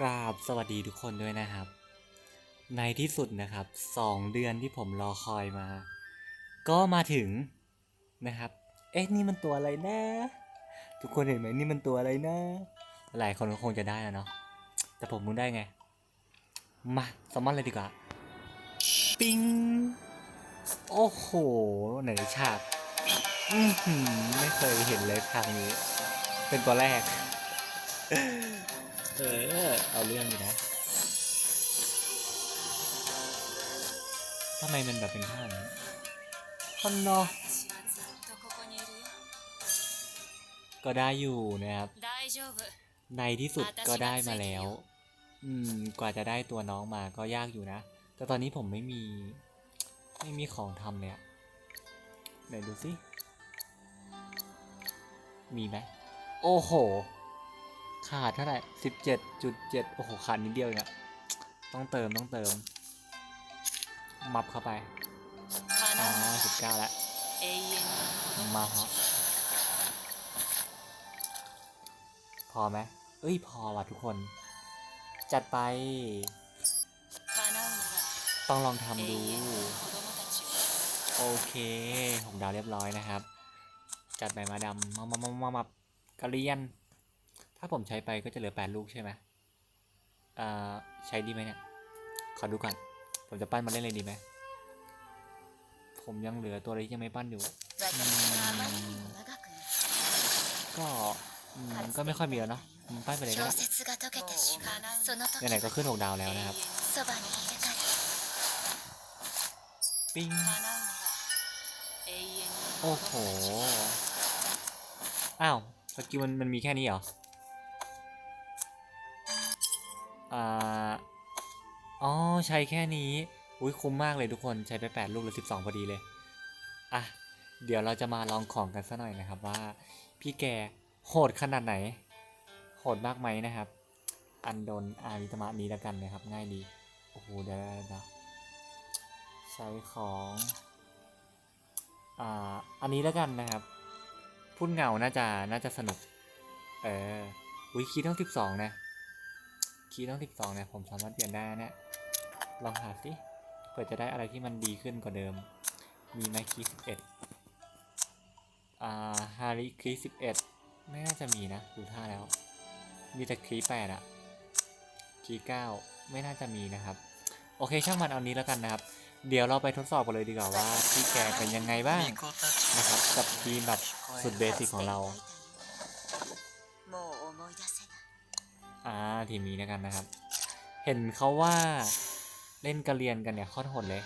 กราบสวัสดีทุกคนด้วยนะครับ ในที่สุดนะครับสองเดือนที่ผมรอคอยมา ก็มาถึงนะครับ เอ๊ะนี่มันตัวอะไรนะ ทุกคนเห็นไหมนี่มันตัวอะไรนะ หลายคนก็คงจะได้แล้วเนาะแต่ผมมึงได้ไง มาสมมอนเลยดีกว่า ปิงโอ้โห ไหนฉากอื้อหือไม่เคยเห็นเลยทางนี้ เป็นตัวแรก เออ เอาเรื่องดีนะทำไมมันแบบเป็นท่านี้ฮันโนก็ได้อยู่นะครับ ในที่สุดก็ได้มาแล้ว อืม กว่าจะได้ตัวน้องมาก็ยากอยู่นะ แต่ตอนนี้ผมไม่มี ไม่มีของทำเนี่ยไหนดูสิ มีไหม โอ้โห ขาดเท่าไหร่สิบเจ็ดจุดเจ็ดโอ้โห ขาดนิดเดียวเนี่ยต้องเติมต้องเติม มับเข้าไปอ่าสิบเก้าแล้วมาฮะพอไหมเอ้ย พอว่ะทุกคน จัดไป ต้องลองทำดู โอเคหกดาวเรียบร้อยนะครับ จัดใบมาดำมามามามามามามามามาม ถ้าผมใช้ไปก็จะเหลือ 8 ลูกใช่ไหมอ่าใช้ดีไหมเนี่ย ขอดูก่อน ผมจะปั้นมาเล่นเลยดีไหม ผมยังเหลือตัวอะไรที่ยังไม่ปั้นอยู่ ก็มันก็ไม่ค่อยมีแล้วเนาะปั้นไปเลยก็ได้ไหนก็ขึ้นหกดาวแล้วนะครับ ปิ้ง โอ้โห อ้าว สกิลมันมันมีแค่นี้เหรอ อ่าอ๋อใช้แค่นี้อุ้ยคุ้มมากเลยทุกคนใช้ไป8ลูกหรือ12 พอดีเลย อะ เดี๋ยวเราจะมาลองของกันซะหน่อยนะครับว่า พี่แกโหดขนาดไหน โหดมากไหมนะครับ อันโดนอาวิตมะนี้แล้วกันนะครับ ง่ายดี โอ้โหเดี๋ยวเดี๋ยวใช้ของอ่าอันนี้แล้วกันนะครับพูดเงาน่าจะน่าจะสนุก เออวิคีย์ต้องสิบสองนะ คีย์ต้องสิบสองเนี่ยผมสามารถเปลี่ยนได้นะเนี่ยลองหาสิเผื่อจะได้อะไรที่มันดีขึ้นกว่าเดิม มีไมคีย์สิบเอ็ดอ่าฮาริคีย์สิบเอ็ดไม่น่าจะมีนะดูท่าแล้ว มีแต่คีย์แปดอะคีย์เก้าไม่น่าจะมีนะครับ โอเคช่างมันเอานี้แล้วกันนะครับ เดี๋ยวเราไปทดสอบกันเลยดีกว่าว่าพี่แกเป็นยังไงบ้างนะครับกับทีมแบบสุดเบสิกของเรา อ่าทีมนี้แล้วกันนะครับ เห็นเขาว่าเล่นกระเรียนกันเนี่ยคตรโหดเลย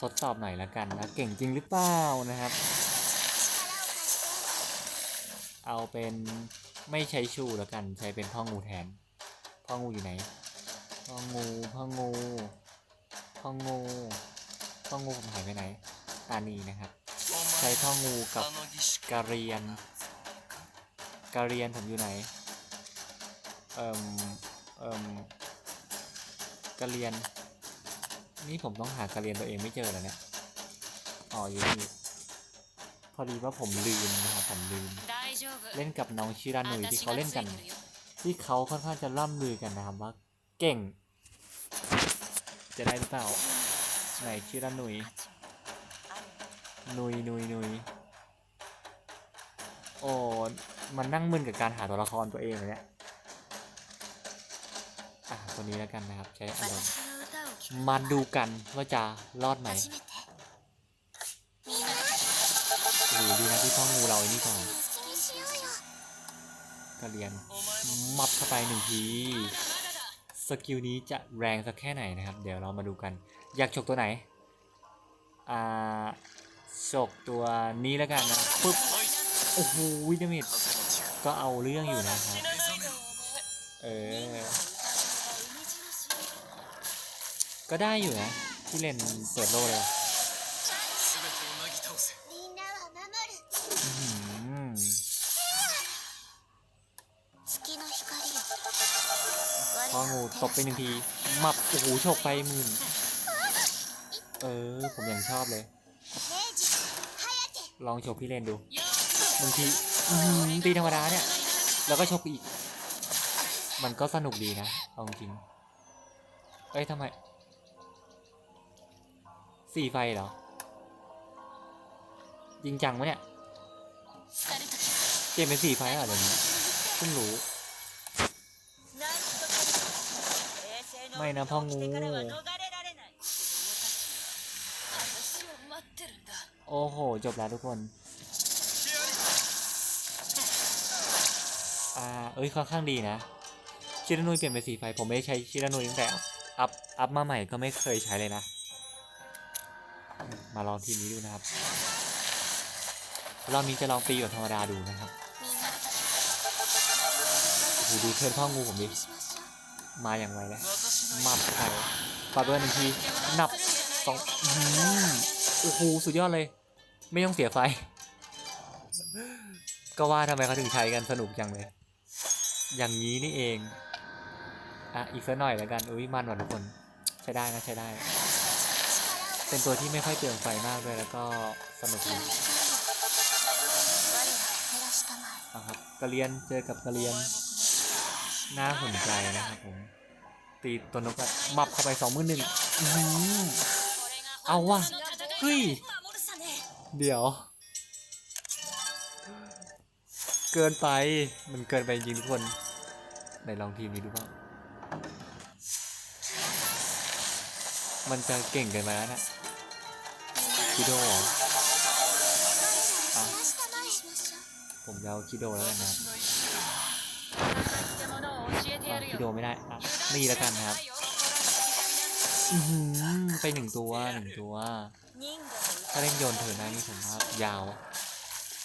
ทดสอบหน่อยละกันนะเก่งจริงหรือเปล่านะครับ เอาเป็นไม่ใช้ชูแล้วกัน ใช้เป็นพ่องูแทน พ่องูอยู่ไหน พ่องู พ่องู พ่องู พ่องูผมหายไปไหนอานีนะครับ ใช้พ่องูกับกระเรียนกระเรียนผมอยู่ไหน เอ่มเอ่มกระเรียน นี่ผมต้องหากระเรียนตัวเองไม่เจอแล้วเนี่ยอ๋ออยู่นี่พอดีว่าผมลืมนะครับผมลืม เล่นกับน้องชิรานุยที่เขาเล่นกัน ที่เขาค่อนข้างจะล่ำลือกันนะครับว่า เก่ง จะได้หรือเปล่าไหนชิรานุยนุยนุยนุยโอ้มันนั่งมึนกับการหาตัวละครตัวเองเลยเนี่ย คนนี้แล้วกันนะครับ ใช้อารมณ์มาดูกันว่าจะรอดไหมโอ้ดีนะที่พ่องูเราอ้นี่ก่อนกระเรียนมับเข้าไปหนึ่งทีสกิลนี้จะแรงสักแค่ไหนนะครับ เดี๋ยวเรามาดูกัน อยากฉกตัวไหน อ่าฉกตัวนี้แล้วกันนะปึ๊บโอ้โหวิดาเมจก็เอาเรื่องอยู่นะครับเออ ก็ได้อยู่นะที่เล่นเปิดโลเลยพองูตบไปหนึ่งทีมับโอ้โหฉกไปหมื่นเออ ผมยังชอบเลย ลองฉกพี่เลนดูบางทีตีธรรมดาเนี่ย แล้วก็ฉกอีก มันก็สนุกดีนะเอาจริงเอ้ยทำไม สี่ไฟเหรอจริงจังไหมเนี่ยเปลี่ยนเป็นสี่ไฟเหรอเดี๋ยวนี้เพิ่งรู้ ไม่นะพ่องูโอ้โห จบแล้วทุกคนอ่าเอ้ยค่อนข้างดีนะ ชิรานุยเปลี่ยนเป็นสีไฟ ผมไม่ใช้ชิรานุยตั้งแต่อัพอัพมาใหม่ก็ไม่เคยใช้เลยนะ มาลองทีมนี้ดูนะครับรอบนี้จะลองตีแบบธรรมดาดูนะครับหูดูเทิร์นพ่องูผมดิมาอย่างไวเลยมาไข่ปาเบอร์หนึ่งทีนับสองโอ้โหสุดยอดเลย ไม่ต้องเสียไฟ ก็ว่าทำไมเขาถึงใช้กันสนุกจังเลย อย่างนี้นี่เอง อะ อีกสักหน่อยแล้วกัน อุ้ยมันหวานทุกคน ใช้ได้นะ ใช้ได้ เป็นตัวที่ไม่ค่อยเปลืองไฟมากเลยแล้วก็สนุกดีนะครับกระเรียนเจอกับกระเรียนน่าสนใจนะครับผมตีตัวนกแบบมับเข้าไปสองมือหนึ่งเอาว่ะเฮ้ยเดี๋ยว เกินไปมันเกินไปจริงทุกคนในลองทีมนี้ดูบ้างมันจะเก่งเกินไปแล้วนะ คิโดผมยาคิโดแล้วกันนะคิโดไม่ได้อะมีแล้วกันครับไปหนึ่งตัวหนึ่งตัว ถ้าเล่นโยนเถินไนี่ผมครับยาว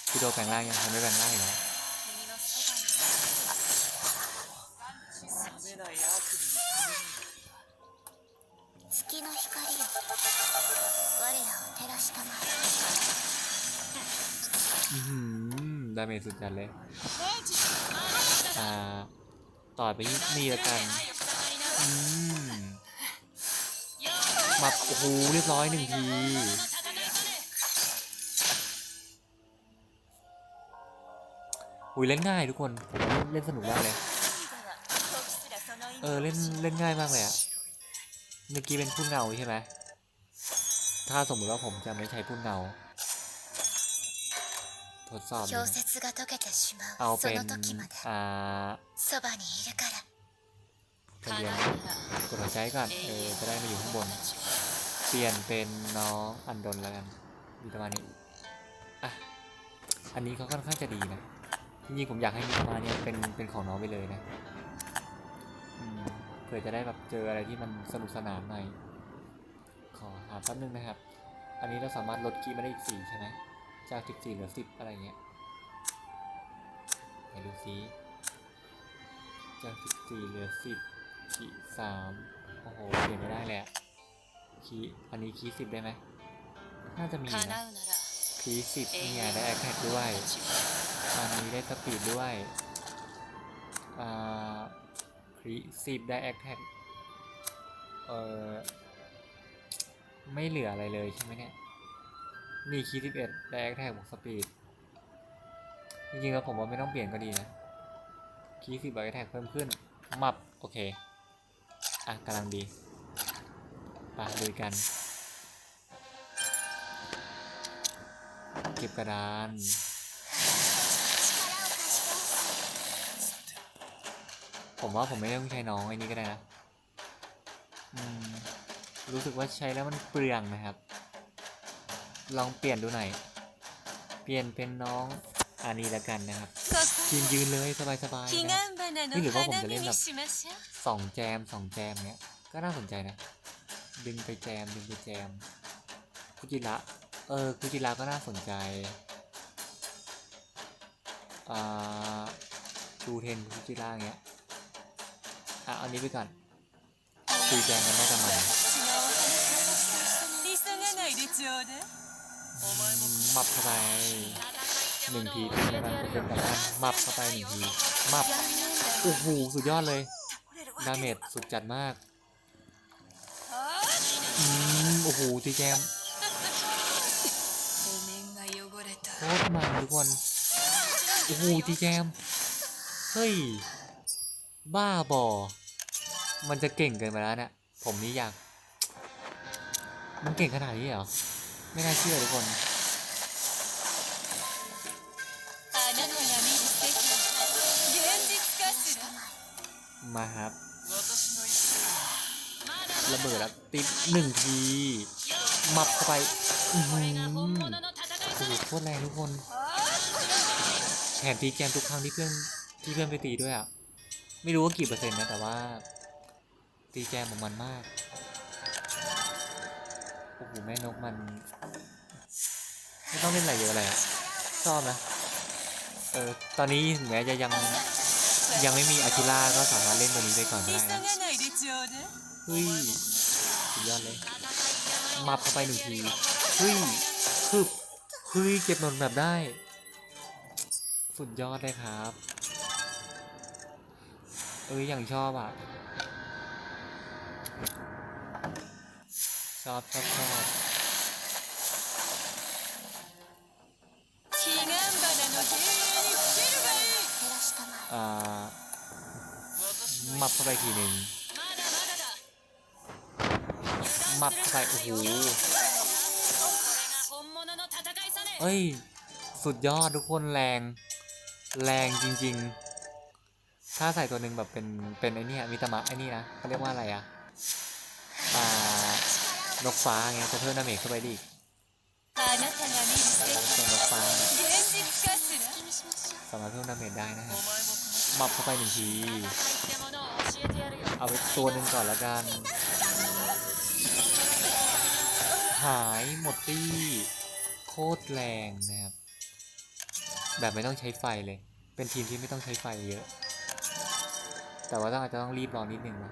คิโดแปลงร่างยังทำไม่แปลงร่างเหรอ 光よ我らを照らしたま อือหือดาเมจสุดจัดเลย え明治 อ่า ต่อไปที่นี่แล้วกัน อืมมาโอ้โหเรียบร้อยหนึ่งที อุ้ยเล่นง่ายทุกคนผมว่าเล่นสนุกมากเลย เออเล่นเล่นง่ายมากเลยอะ เมื่อกี้เป็นผู้เงาใช่ไหมถ้าสมมติว่าผมจะไม่ใช้ผู้เงา ทดสอบเอาเป็นอ่าเปลี่ยนกดหัวใจก่อนเออจะได้มาอยู่ข้างบน เปลี่ยนเป็นน้องอันดนแล้วกันมีประมาณนี้อะอันนี้เขาค่อนข้างจะดีนะจริงๆผมอยากให้มีประมาณนี้เป็นเป็นของน้องไปเลยนะ ผื่อจะได้แบบเจออะไรที่มันสนุกสนานหน่อยขอหาแป๊บนึงนะครับ อันนี้เราสามารถลดกีมาได้อีกสี่ใช่ไหมจากสิบสี่เหลือสิบอะไรเงี้ยไหนดูซิจากสิบสี่เหลือสิบขีสามโอ้โหเปลี่ยนไม่ได้เลยคีอันนี้คีสิบได้ไหมน่าจะมีนะคีสิบเนี่ยได้แอคแท็กด้วยอันนี้ได้สปีดด้วยอ่า ครีสิบได้แอคแท็กเอ่อ ไม่เหลืออะไรเลยใช่ไหมเนี่ยนี่คีสิบเอ็ดได้แอคแท็กบวกสปีด จริงๆแล้วผมว่าไม่ต้องเปลี่ยนก็ดีนะ คีสิบแอคแท็กเพิ่มขึ้น มับ โอเค อะกำลังดีไปลุยกัน เก็บกระดาน มว่าผมไม่ต้องใช้น้องไอ้นี้ก็ได้นะรู้สึกว่าใช้แล้วมันเปลืองนะครับ ลองเปลี่ยนดูหน่อย เปลี่ยนเป็นน้องอันนี้แล้วกันนะครับยืนยืนเลยสบายสบายนี่หรือว่าผมจะเล่นแบบสองแจมสองแจมเนี้ย ก็น่าสนใจนะ ดึงไปแจมดึงไปแจม คุจิระเออคุจิระก็น่าสนใจอ่าจูเทนคุจิระเงี้ย อะอันนี้ไปก่อนคุยแจงกันได้ทำไมมับเข้าไปหนึ่งทีใช่ไหมเป็นการมับเข้าไปหนึ่งทีมับโอ้โหสุดยอดเลยดาเมจสุดจัดมากอืมโอ้โหทีแจมโคตรมันทุกคนโอ้โหทีแจมเฮ้ย บ้าบอ มันจะเก่งเกินไปแล้วเนี่ย ผมนี่อยาก มันเก่งขนาดนี้เหรอ ไม่น่าเชื่อทุกคน มาครับ ระเบิดแล้วติดหนึ่งที มับเข้าไปอือโอ้โหโคตรแรงทุกคนแถมตีแกมทุกครั้งที่เพื่อนที่เพื่อนไปตีด้วยอะ ไม่รู้ว่ากี่เปอร์เซ็นต์นะแต่ว่าตีแจมของมันมาก โอ้โหแม่นกมัน ไม่ต้องเล่นอะไรเยอะเลยอะชอบนะ เออตอนนี้ถึแม้จะยังยังไม่มีอาคิล่าก็สามารถเล่นตัวนี้ได้ก่อนได้นะเฮ้ยสุดยอดเลย มาเข้าไปหนึ่งที เฮ้ยคืบเฮ้ยเก็บนนแบบได้ สุดยอดเลยครับ เอ้ยอย่างชอบอะ ชอบชอบชอบมับเข้าไปทีหนึ่งมับใส่โอ้โหเอ้ย สุดยอดทุกคนแรง แรงจริง ๆ ถ้าใส่ตัวหนึ่งแบบเป็นเป็นไอ้นี่มิตามะไอ้นี่นะเขาเรียกว่าอะไรอะอ่านกฟ้าไงี้ยจะเพิ่มดาเมจเข้าไปดีส่วนนกฟ้าสามารถเพิ่มดาเมจได้นะครับมับเข้าไปหนึ่งทีเอาไปตัวหนึ่งก่อนละกัน หายหมดตี้ โคตรแรงนะครับ แบบไม่ต้องใช้ไฟเลย เป็นทีมที่ไม่ต้องใช้ไฟเยอะ แต่ว่าต้องอาจจะต้องรีบรอนิดนึงนะ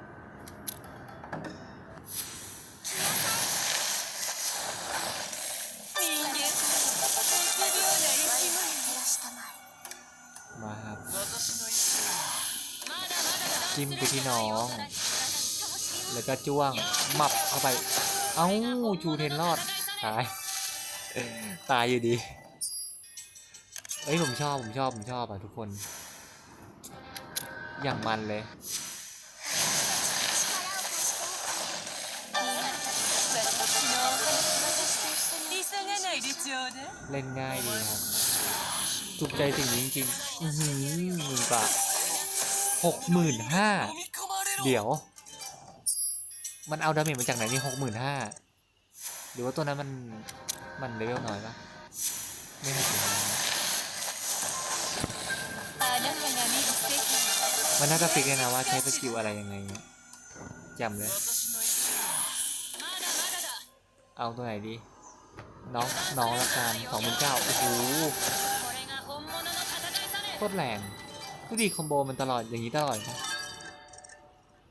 มาครับจิ้มไปที่น้อง แล้วก็จ้วงหมับเข้าไป เอ้าชูเทนรอด ตาย ตายอยู่ดี เอ้ยผมชอบผมชอบผมชอบอะทุกคน อย่างมันเลย เล่นง่ายดีครับถูกใจสิ่งนี้จริงๆ อือหือหมื่นกว่หกหมื่นห้าเดี๋ยว มันเอาดาเมจมาจากไหนนี่หกหมื่นห้าหรือว่าตัวนั้นมัน มันเลเวลน้อยปะไม่หกหนห้ มันน่าจะฟิกเลยนะว่าใช้สกิลอะไรยังไงเนี่ยจำเลย เอาตัวไหนดี น้องน้องละกันสองหมื่นเก้าโอ้โหโคตรแรงดูดีคอมโบมันตลอดอย่างนี้ตลอดนะ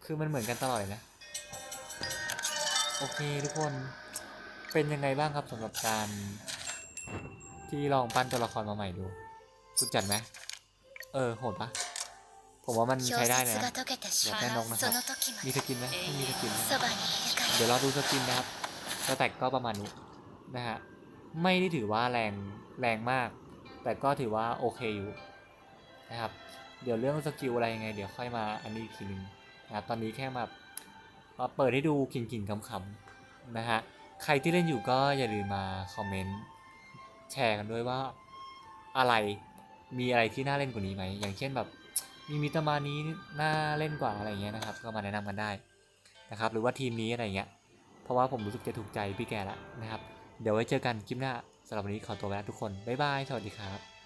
คือมันเหมือนกันตลอดนะโอเคทุกคนเป็นยังไงบ้างครับสำหรับการ ที่ลองปั้นตัวละครมาใหม่ดูสุดจัดไหมเออโหดปะ ผมว่ามันใช้ได้นะอยากได้นกนะครับ มีสกินไหมไม่มีสกิน เดี๋ยวเราดูสกินนะครับแต่ก็ประมาณนี้นะฮะ ไม่ได้ถือว่าแรงแรงมาก แต่ก็ถือว่าโอเคอยู่นะครับ เดี๋ยวเรื่องสกิลอะไรยังไง เดี๋ยวค่อยมาอันนี้อีทีนึงนะครับ ตอนนี้แค่มาเปิดให้ดูกิ่นๆคำๆนะฮะ ใครที่เล่นอยู่ก็อย่าลืมมาคอมเมนต์แชร์กันด้วยว่าอะไร มีอะไรที่น่าเล่นกว่านี้ไหม อย่างเช่นแบบ มีมิตรมานี้น่าเล่นกว่าอะไรเงี้ยนะครับ ก็มาแนะนำกันได้นะครับ หรือว่าทีมนี้อะไรเงี้ย เพราะว่าผมรู้สึกจะถูกใจพี่แกแล้วนะครับ เดี๋ยวไว้เจอกันคลิปหน้าสำหรับวันนี้ขอตัวไปแล้วทุกคน บ๊ายบาย สวัสดีครับ